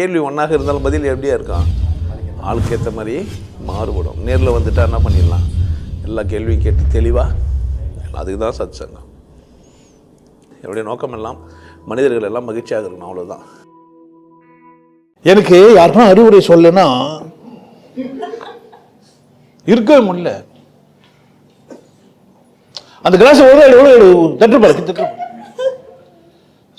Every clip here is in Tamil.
கேள்வி ஒன்றாக இருந்தாலும் பதில் எப்படியா இருக்கான் ஆளுக்கு ஏற்ற மாதிரி மாறுபடும். நேரில் வந்துட்டா என்ன பண்ணிடலாம்? எல்லா கேள்வியும் கேட்டு தெளிவாக அதுக்கு தான் சத் சங்கம் என்னுடைய நோக்கம் எல்லாம் மனிதர்கள் எல்லாம் மகிழ்ச்சியாக இருக்கணும் அவ்வளோதான் எனக்கு யாருக்கும் அறிவுரை சொல்லனா இருக்கவே முடியல. அந்த கிளாஸ் எவ்வளோ எவ்வளோ தட்டுப்பாடு தட்டு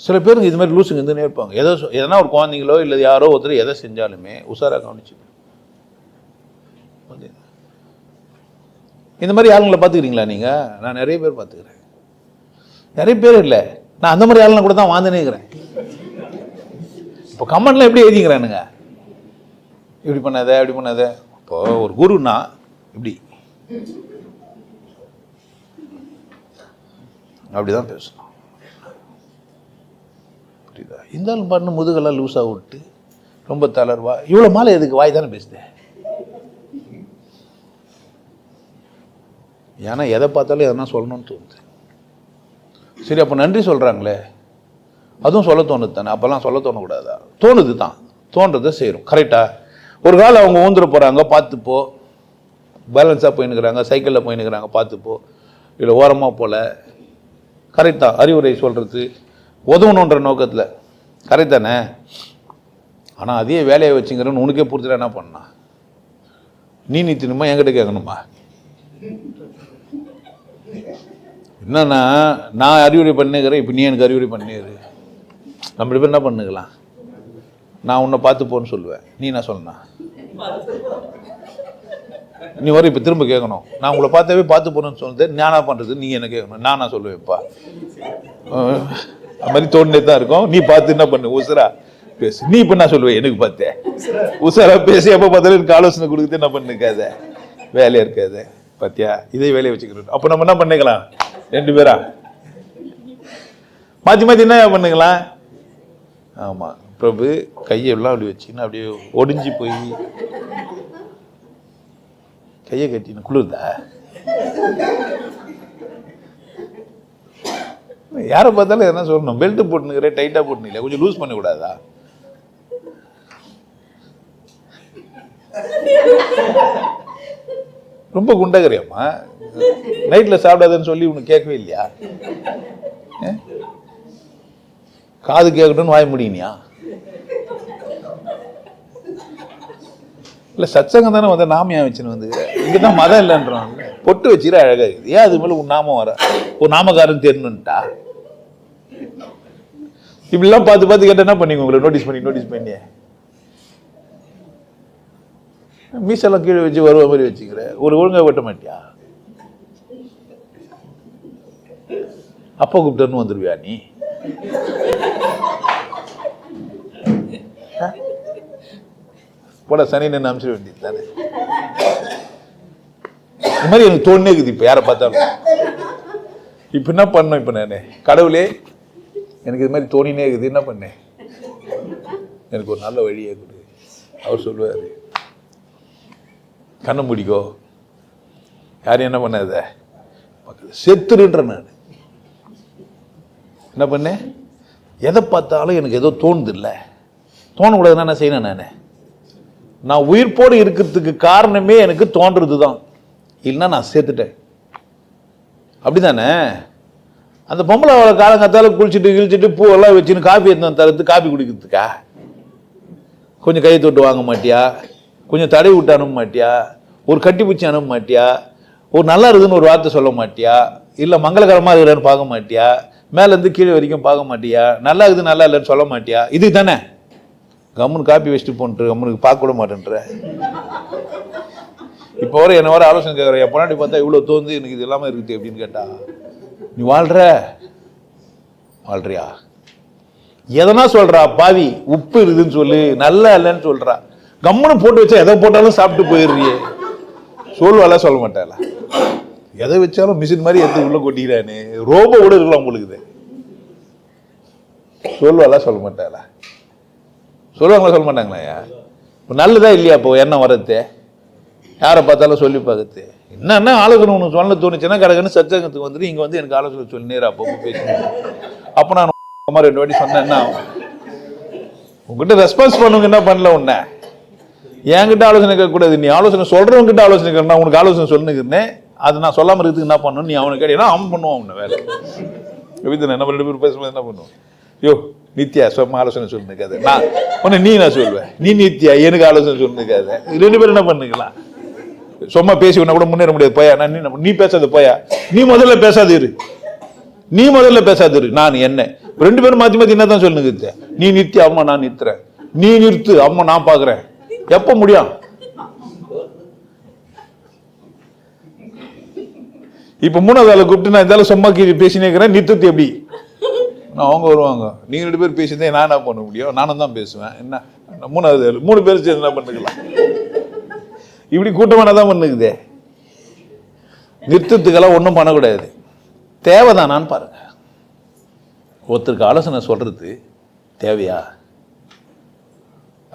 சில பேருக்கு இது மாதிரி லூசுங்க இருந்துனே இருப்பாங்க. எதோ எதனா ஒரு குழந்தைங்களோ இல்லை யாரோ ஒருத்தர் எதை செஞ்சாலுமே உஷாராக கவனிச்சு இந்த மாதிரி ஆளுங்களை பார்த்துக்கிறீங்களா நீங்கள் நான் நிறைய பேர் பார்த்துக்கிறேன். நிறைய பேர் இல்லை. நான் அந்த மாதிரி ஆளுங்களை கூட தான் வாழ்ந்துனே இருக்கிறேன். இப்போ கமெண்ட்லாம் எப்படி எழுதிக்கிறானுங்க? இப்படி பண்ணாத இப்படி பண்ணாத. இப்போ ஒரு குருன்னா இப்படி. அப்படிதான் பேசணும். இருந்தாலும் பண்ணு முதுகெல்லாம் லூஸாக விட்டு ரொம்ப தளர்வா இவ்வளோ மாலை எதுக்கு? வாய் தானே பேசுதேன் ஏன்னா எதை பார்த்தாலும் எதனா சொல்லணும்னு தோணுது. சரி அப்போ நன்றி சொல்கிறாங்களே அதுவும் சொல்ல தோணுது தானே. அப்போல்லாம் சொல்ல தோணக்கூடாதா? தோணுது தான். தோன்றதை செய்கிறோம் கரெக்டாக ஒரு காலம் அவங்க ஊந்துட போகிறாங்க பார்த்துப்போ பேலன்ஸாக போயினுக்கிறாங்க சைக்கிளில் போயின்னுக்கிறாங்க பார்த்துப்போ இல்லை ஓரமாக போகல கரெக்ட் தான் அறிவுரை சொல்கிறது உதவணுன்ற நோக்கத்தில். கரெக்ட் தானே? ஆனால் அதே வேலையை வச்சுங்கிறன்னு உனக்கே புரிஞ்சுட்டா என்ன பண்ணா? நீ நீ என்கிட்ட கேட்கணுமா? என்னன்னா நான் அறிவுரை பண்ணுகிறேன் இப்போ நீ எனக்கு அறிவுரை பண்ணிடு நம்ம இப்போ என்ன பண்ணுக்கலாம்? நான் உன்னை பார்த்து போன்னு சொல்லுவேன். நீ என்ன சொல்லணும்? நீ வர இப்போ திரும்ப கேட்கணும். நான் உங்களை பார்த்தாவே பார்த்து போகணும்னு சொல்லுது நானா பண்ணுறது நீ என்ன கேட்கணும்? நானா சொல்லுவேன்ப்பா. அது மாதிரி தோணே தான் இருக்கும். நீ பார்த்து என்ன பண்ணு? உசரா பேசு. நீ இப்போ நான் சொல்லுவேன் எனக்கு பார்த்தேன் உசரா பேசி எப்போ பார்த்தாலும் எனக்கு ஆலோசனை கொடுக்குறது என்ன பண்ணுக்காத வேலையா இருக்காது பாத்தியா இதே வேலையை வச்சுக்கிறோம். அப்போ நம்ம என்ன பண்ணிக்கலாம்? ரெண்டு பேரா? மாற்றி மாற்றி என்ன பண்ணுங்களா ஆமாம் பிரபு கையெல்லாம் அப்படி வச்சுன்னு அப்படியே ஒடிஞ்சு போய் கையை கட்டின குளிர்தா? யாரை பார்த்தாலும் என்ன சொல்லணும். பெல்ட் போட்டுனுக்கிற டைட்டாக போட்டுனில கொஞ்சம் லூஸ் பண்ணக்கூடாதா? ரொம்ப குண்டகிறியம்மா நைட்டில் சாப்பிடாதன்னு சொல்லி உனக்கு கேட்கவே இல்லையா? காது கேட்கட்டும்னு வாய முடியினியா இல்லை சச்சங்கம் தானே வந்து நாம வச்சுன்னு வந்து. இங்கே தான் மதம் இல்லைன்றான் பொட்டு வச்சுட்டு அழகாக இருக்குது. ஏன் அது மேலே உன் நாமம் வர? ஒரு நாமக்காரன் தெரியணுன்ட்டா இப்படிலாம் பார்த்து பார்த்து கேட்டால் என்ன பண்ணீங்க உங்களை நோட்டீஸ் பண்ணி நோட்டீஸ் பண்ணி மீசெல்லாம் கீழே வச்சு வருவ மாதிரி வச்சுக்கிற. ஒரு ஒழுங்கா வெட்ட மாட்டியா? அப்பா கூப்பிட்டன்னு வந்துருவியா நீ? போட சனி நின்று அமிச்சிட வேண்டியது தானே. இந்த மாதிரி எனக்கு தோணுனே இருக்குது இப்போ யாரை பார்த்தாலும். இப்போ என்ன பண்ணோம் இப்போ நான்? கடவுளே எனக்கு இது மாதிரி தோணினே இருக்குது. என்ன பண்ணேன் எனக்கு ஒரு நல்ல வழியை கொடு அவர் சொல்லுவார் கண்ணை முடிக்கோ. யாரும் என்ன பண்ணாத? பக்கத்துல செத்துருன்ற நான். என்ன பண்ணேன் எதை பார்த்தாலும் எனக்கு ஏதோ தோணுது இல்லை தோணக்கூடாதுன்னா என்ன செய்யணும் நான்? நான் உயிர்ப்போடு இருக்கிறதுக்கு காரணமே எனக்கு தோன்றது தான் இல்லைன்னா நான் சேர்த்துட்டேன். அப்படிதானே? அந்த பொம்பளை அவளை காலங்காத்தால குளிச்சுட்டு கிழிச்சிட்டு பூவெல்லாம் வச்சுன்னு காப்பி எடுத்து வந்து காஃபி காப்பி குடிக்கிறதுக்கா? கொஞ்சம் கை தொட்டு வாங்க மாட்டியா? கொஞ்சம் தடவி விட்டு அனுப்ப மாட்டியா? ஒரு கட்டி பிடிச்சி அனுப்ப மாட்டியா? ஒரு நல்லா இருக்குதுன்னு ஒரு வார்த்தை சொல்ல மாட்டியா? இல்லை மங்களகரமாக இருக்கிறான்னு பார்க்க மாட்டியா? மேலேருந்து கீழே வரைக்கும் பார்க்க மாட்டியா? நல்லா இருக்குது நல்லா இல்லைன்னு சொல்ல மாட்டியா? இது தானே? கம்முன்னு காப்பி வச்சுட்டு போன்ட்டு கம்முனுக்கு பார்க்க கூட மாட்டேன்ற. இப்போ வர என்ன வர ஆலோசனை கேட்குறேன். என் பார்த்தா இவ்வளோ தோந்து எனக்கு இது இல்லாமல் இருக்குது அப்படின்னு கேட்டா. நீ வாழ்ற? வாழ்றியா? எதனா சொல்றா பாவி உப்பு இருக்குதுன்னு சொல்லு நல்லா இல்லைன்னு சொல்றா. கம்முன்னு போட்டு வச்சா எதை போட்டாலும் சாப்பிட்டு போயிடுறியே. சொல்லுவாளா சொல்ல மாட்டாளா? எதை வச்சாலும் மிஷின் மாதிரி எடுத்து உள்ள கொட்டிக்கிறானே. ரோபோ கூட இருக்கலாம் உங்களுக்கு இது. சொல்லுவாளா சொல்ல மாட்டாளா? சொல்லுவாங்களா சொல்ல மாட்டாங்களா இப்போ நல்லதா இல்லையா இப்போ என்ன வரது யாரை பார்த்தாலும் சொல்லி பார்க்கறது என்னன்னா ஆலோசனை ஒன்று சொல்ல தோணுச்சுன்னா கடகன்னு சச்சங்கத்துக்கு வந்துட்டு இங்கே வந்து எனக்கு ஆலோசனை சொல்லி நேராக அப்பப்போ பேசுவேன் அப்போ நான் அம்மா ரெண்டு வாட்டி சொன்னேன் என்ன உங்ககிட்ட ரெஸ்பான்ஸ் பண்ணுங்க என்ன பண்ணல உன்ன? என்கிட்ட ஆலோசனை கேட்கக்கூடாது. நீ ஆலோசனை சொல்கிறவங்கிட்ட ஆலோசனை கேட்கணும். உனக்கு ஆலோசனை சொல்லுங்கிறேன் அது நான் சொல்லாம இருக்கிறதுக்கு என்ன பண்ணணும்? நீ அவனுக்கு கேட்டீங்கன்னா அவன் பண்ணுவான் அவனை வேலை எப்படி நம்ம ரெண்டு பேரும் பேசும்போது என்ன பண்ணுவோம் யோ நித்யா சும்மா ஆலோசனை சொல்லிருக்காது நான் உன்னை நீ நான் சொல்லுவேன். நீ நித்யா எனக்கு ஆலோசனை சொல்லிருக்காது ரெண்டு பேரும் என்ன பண்ணுக்கலாம்? சும்மா பேசி உன்ன கூட முன்னேற முடியாது. போயா நான் நீ பேசாத போயா. நீ முதல்ல பேசாது இரு. நீ முதல்ல பேசாது இரு. நான் என்ன? ரெண்டு பேரும் மாத்தி மாத்தி என்ன தான் சொல்லுங்க நீ நிறுத்தி அம்மா நான் நிறுத்துறேன். நீ நிறுத்து அம்மா நான் பாக்குறேன். எப்ப முடியும்? இப்ப மூணாவது ஆளை கூப்பிட்டு நான் இருந்தாலும் சும்மா கீழே பேசினே இருக்கிறேன். நிறுத்தத்து எப்படி? நான் அவங்க வருவாங்க. நீங்க ரெண்டு பேர் பேசியிருந்தேன் நான் என்ன பண்ண முடியும்? நானும் தான் பேசுவேன். என்ன? மூணாவது மூணு பேர் சேர்ந்து என்ன பண்ணிக்கலாம் இப்படி கூட்டமான தான் பண்ணுக்குது. நிறுத்தத்துக்கெல்லாம் ஒன்றும் பண்ணக்கூடாது. தேவைதானான்னு பாருங்க. ஒருத்தருக்கு ஆலோசனை சொல்றது தேவையா?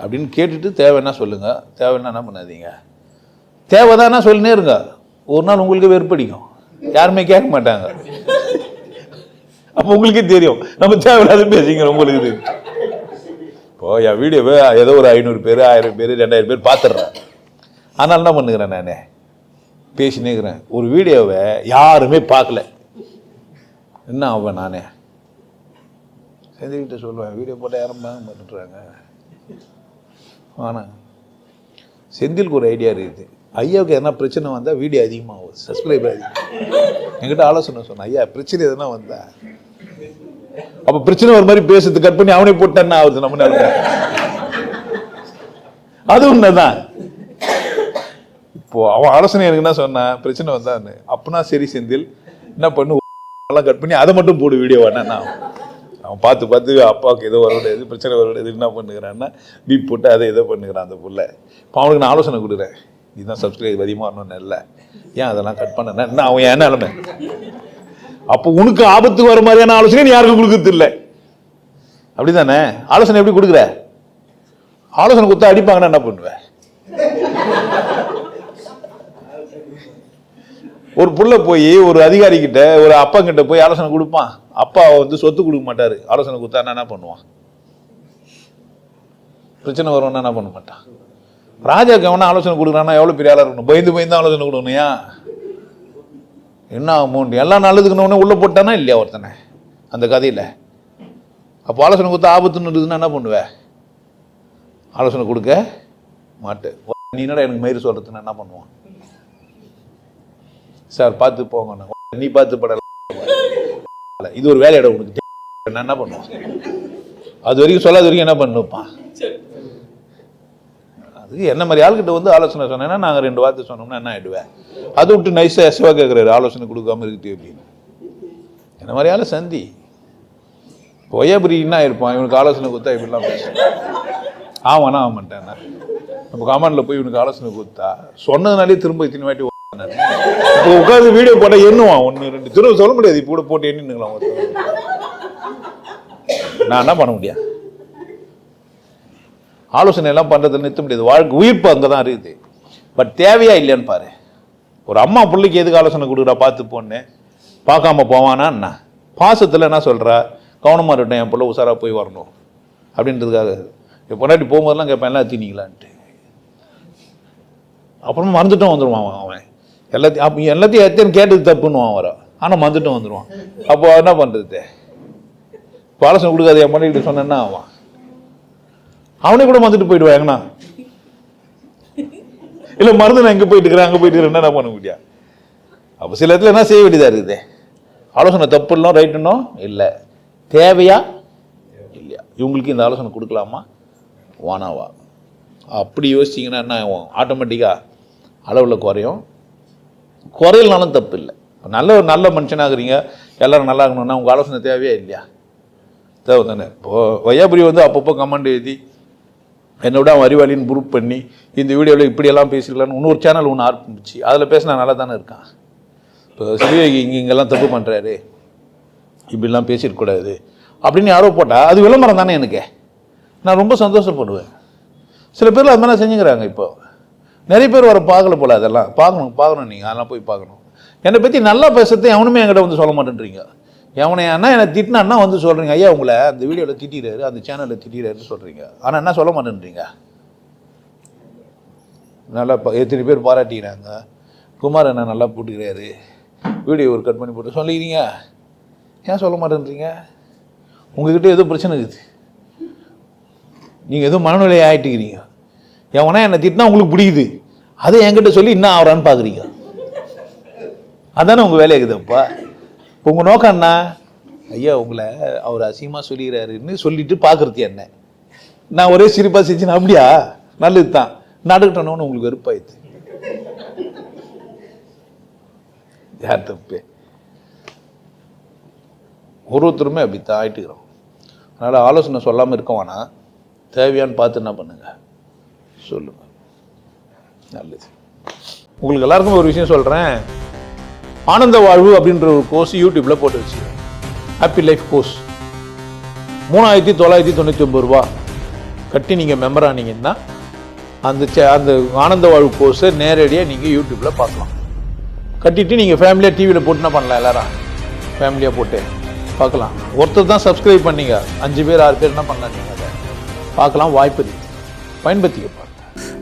அப்படின்னு கேட்டுட்டு தேவைன்னா சொல்லுங்க. தேவைன்னா என்ன பண்ணாதீங்க. தேவைதானா சொல்லினே இருங்க. ஒரு நாள் உங்களுக்கு வெறுப்படிக்கும். யாருமே கேட்க மாட்டாங்க. அப்போ உங்களுக்கே தெரியும். நம்ம தேவையில்லாத பேசிங்க உங்களுக்கு இப்போ என் வீடியோவை ஏதோ ஒரு ஐநூறு பேர் ஆயிரம் பேர் ரெண்டாயிரம் பேர் பார்த்துடுறேன் அதனால் என்ன பண்ணுகிறேன் நான்? பேசினே இருக்கிறேன். ஒரு வீடியோவை யாருமே பார்க்கல. என்ன ஆவேன் நானே? செஞ்சுக்கிட்ட சொல்லுவேன் வீடியோ போட்டால் யாரும் பார்க்க மாட்டேன்றாங்க. ஆனால் செந்திலுக்கு ஒரு ஐடியா இருக்குது. ஐயாவுக்கு எதனா பிரச்சனை வந்தால் வீடியோ அதிகமாகும். சப்ஸ்கிரைபர் அதிகம். என்கிட்ட ஆலோசனை சொன்னேன். ஐயா பிரச்சனை எதுனா வந்தா? அப்போ பிரச்சனை ஒரு மாதிரி பேசுறது கட் பண்ணி அவனே போட்டான்னு ஆகுது நம்ம அது உண்மைதான். இப்போது அவன் ஆலோசனை எனக்கு என்ன சொன்னான் பிரச்சனை வந்தான்னு. அப்பனா சரி செந்தில் என்ன பண்ணு எல்லாம் கட் பண்ணி அதை மட்டும் போடு வீடியோ வேணா அவன் பார்த்து பார்த்து அப்பாவுக்கு ஏதோ வரக்கூடாது பிரச்சனை வரக்கூடாது என்ன பண்ணுகிறான்னா பீப் போட்டு அதை ஏதோ பண்ணுகிறான் அந்த புள்ள. இப்போ அவனுக்கு நான் ஆலோசனை கொடுக்குறேன். இதுதான் சப்ஸ்கிரைப் அதிகமாக வரணும்னு இல்லை. ஏன் அதெல்லாம் கட் பண்ண என்ன அவன் என்ன நிலைமை? அப்போ உனக்கு ஆபத்து வர மாதிரியான ஆலோசனை நீ யாருக்கும் கொடுக்கறது இல்லை. அப்படி தானே ஆலோசனை எப்படி கொடுக்குற? ஆலோசனை கொடுத்தா அடிப்பாங்கன்னா என்ன பண்ணுவேன் ஒரு புள்ள போய் ஒரு அதிகாரி கிட்ட ஒரு அப்பா கிட்ட போய் ஆலோசனை கொடுப்பான் அப்பா வந்து சொத்து கொடுக்க மாட்டாரு. ஆலோசனை கொடுத்தா என்ன பண்ணுவான்? பிரச்சனை வரும்னா என்ன பண்ண மாட்டான்? ராஜா எவனா ஆலோசனை கொடுக்குறான்னா எவ்வளவு பெரிய ஆளாக இருக்கணும்? பயந்து பயந்து ஆலோசனை கொடுக்கணும்யா என்ன அமௌண்ட் எல்லாம் நல்லதுக்குன்னு உள்ள போட்டானா இல்லையா ஒருத்தனை? அந்த கதையில். அப்போ ஆலோசனை கொடுத்தா ஆபத்துன்னு இருக்குதுன்னா என்ன பண்ணுவேன் ஆலோசனை கொடுக்க மாட்டேன் நீ என்னடா எனக்கு மயிறு சொல்கிறதுன்னு என்ன பண்ணுவான்? சார் பார்த்து போங்க நீ பார்த்து படல. இது ஒரு வேலையிட உனக்கு. நான் என்ன பண்ணுவான்? அது வரைக்கும் சொல்லாத வரைக்கும் என்ன பண்ணுப்பான் அது என்ன மாதிரி ஆள்கிட்ட வந்து ஆலோசனை சொன்னேன்னா நாங்கள் ரெண்டு வார்த்தை சொன்னோம்னா என்ன ஆயிடுவேன் அதை விட்டு நைஸாக எஸ்வா கேட்குறாரு ஆலோசனை கொடுக்காம இருக்குது அப்படின்னு என்ன மாதிரி ஆள் சந்தி? பொய்யாபுரி என்ன இருப்பான் இவனுக்கு ஆலோசனை கொடுத்தா இப்படிலாம் பேசுவான். ஆமாண்ணா ஆமான்ட்டேன் நம்ம கமாண்டில் போய் இவனுக்கு ஆலோசனை கொடுத்தா சொன்னதுனாலே திரும்ப இத்தனை வாட்டி பண்ணாரு இப்போ உட்காந்து வீடியோ போட்டால் எண்ணுவான். ஒன்று ரெண்டு. திரும்ப சொல்ல முடியாது. இப்போ கூட போட்டு எண்ணினுங்களாம் ஒருத்தன். நான் என்ன பண்ண முடியும்? ஆலோசனை எல்லாம் பண்ணுறதுல நிறுத்த முடியாது. வாழ்க்கை உயிர்ப்பு அங்கே தான் இருக்குது. பட் தேவையா இல்லையான்னு பாரு. ஒரு அம்மா பிள்ளைக்கு எதுக்கு ஆலோசனை கொடுக்குறா? பார்த்து போன்னு. பார்க்காம போவானா என்ன? பாசத்தில் என்ன சொல்கிறா கவனமாக இருக்கட்டும் என் பிள்ளை உஷாராக போய் வரணும். அப்படின்றதுக்காக. இப்போ பொண்டாட்டி போகும்போதெல்லாம் கேட்பேன் எல்லாம் தீனிங்களான்ட்டு அப்புறமா மறந்துட்டோம் வந்துடுவான் அவன். எல்லாத்தையும் அப்போ எல்லாத்தையும் எத்தனை கேட்டது தப்புன்னுவான் வரும் ஆனால் மந்துட்டும் வந்துடுவான் அப்போ என்ன பண்ணுறது இப்போ ஆலோசனை கொடுக்காது என் பொண்டாட்டி சொன்னேன்னா அவன் அவனே கூட மந்துட்டு போயிடுவான் எங்கண்ணா? இல்லை மருந்து நான் எங்கே போயிட்டு இருக்கிறேன் அங்கே போயிட்டு இருக்கிறேன் என்ன பண்ண முடியும் அப்போ சில இடத்துல என்ன செய்ய வேண்டியதாக இருக்குது? ஆலோசனை தப்புலாம் ரைட்டுனோ இல்லை. தேவையா? இல்லையா. இவங்களுக்கு இந்த ஆலோசனை கொடுக்கலாமா? வானாவா அப்படி யோசிச்சிங்கன்னா என்ன ஆகும்? ஆட்டோமேட்டிக்காக அளவில் குறையும். குறையிலனாலும் தப்பு இல்லை நல்ல ஒரு நல்ல மனுஷனாகிறீங்க எல்லோரும் நல்லா இருக்கணும்னா உங்கள் ஆலோசனை தேவையே இல்லையா? தேவை தானே இப்போது வையாபுரி வந்து அப்பப்போ கமெண்ட் எழுதி என்னோட அவன் அறிவாளின்னு குரூப் பண்ணி இந்த வீடியோவில் இப்படியெல்லாம் பேசிக்கலாம்னு இன்னொரு சேனல் ஒன்று ஆரம்பிச்சு அதில் பேசினா நல்லா தானே இருக்கான்? இப்போ சிவயோகி இங்கே இங்கெல்லாம் தப்பு பண்ணுறாரு இப்படிலாம் பேசியிருக்கக்கூடாது. அப்படின்னு யாரோ போட்டால் அது விளம்பரம் தானே எனக்கு. நான் ரொம்ப சந்தோஷப்படுவேன். சில பேர் அது மாதிரி செஞ்சுக்கிறாங்க இப்போ. நிறைய பேர் வர பார்க்கல போல அதெல்லாம். பார்க்கணும் பார்க்கணும் நீங்கள் அதெல்லாம் போய் பார்க்கணும். என்னை பற்றி நல்லா பேசுறதே எவனுமே என்கிட்ட வந்து சொல்ல மாட்டேன்றீங்க. எவனை அண்ணா என்னை திட்டினான்னா வந்து சொல்கிறீங்க ஐயா உங்களை அந்த வீடியோவில் திட்டிடுறாரு அந்த சேனலில் திட்டிடுறாருன்னு சொல்கிறீங்க ஆனால் என்ன சொல்ல மாட்டேன்றீங்க? நல்லா ப- எத்தனை பேர் பாராட்டிக்கிறாங்க. குமார் அண்ணா நல்லா போட்டுக்கிறாரு. வீடியோ ஒரு கட் பண்ணி போட்டு சொல்லிக்கிறீங்க. ஏன் சொல்ல மாட்டேன்றீங்க? உங்ககிட்ட ஏதோ பிரச்சனை இருக்குது. நீங்கள் எதுவும் மனநிலை ஆகிட்டுக்கிறீங்க எவனா என்னை திட்டினா உங்களுக்கு பிடிக்குது அதை என்கிட்ட சொல்லி இன்னும் ஆகிறான்னு பார்க்குறீங்க அதானே உங்கள் வேலையாக இருக்குதுப்பா உங்கள் நோக்கம் என்ன? ஐயா உங்களை அவர் அசிங்கமாக சொல்லிடுறாருன்னு சொல்லிட்டு பார்க்குறது என்ன? நான் ஒரே சிரிப்பாக செஞ்சேன் அப்படியா? நல்லது தான் நடக்கட்டணும்னு உங்களுக்கு வெறுப்பாயிடுது. யார் தப்பு? ஒரு ஒருத்தருமே அப்படித்தான் ஆயிட்டுக்கிறோம் அதனால் ஆலோசனை சொல்லாமல் இருக்க வேணாம் தேவையான்னு பார்த்து என்ன பண்ணுங்கள் சொல்லுங்க நல்லது. உங்களுக்கு எல்லாருக்கும் ஒரு விஷயம் சொல்கிறேன் ஆனந்த வாழ்வு அப்படின்ற ஒரு கோர்ஸ் யூடியூப்பில் போட்டு வச்சு ஹாப்பி லைஃப் கோர்ஸ் மூணாயிரத்தி தொள்ளாயிரத்தி தொண்ணூற்றி ஒம்பது ரூபா கட்டி நீங்கள் மெம்பர் ஆனீங்கன்னா அந்த அந்த ஆனந்த வாழ்வு கோர்ஸை நேரடியாக நீங்கள் யூடியூப்பில் பார்க்கலாம். கட்டிட்டு நீங்கள் ஃபேமிலியாக டிவியில் போட்டு என்ன பண்ணலாம் எல்லாரும். ஃபேமிலியாக போட்டு பார்க்கலாம். ஒருத்தர் தான் சப்ஸ்கிரைப் பண்ணீங்க. அஞ்சு பேர் ஆறு பேர் என்ன பண்ணலாம் நீங்கள் அதை. பார்க்கலாம் வாய்ப்பு பயன்படுத்திக்கப்பா பயன்படுத்திக்க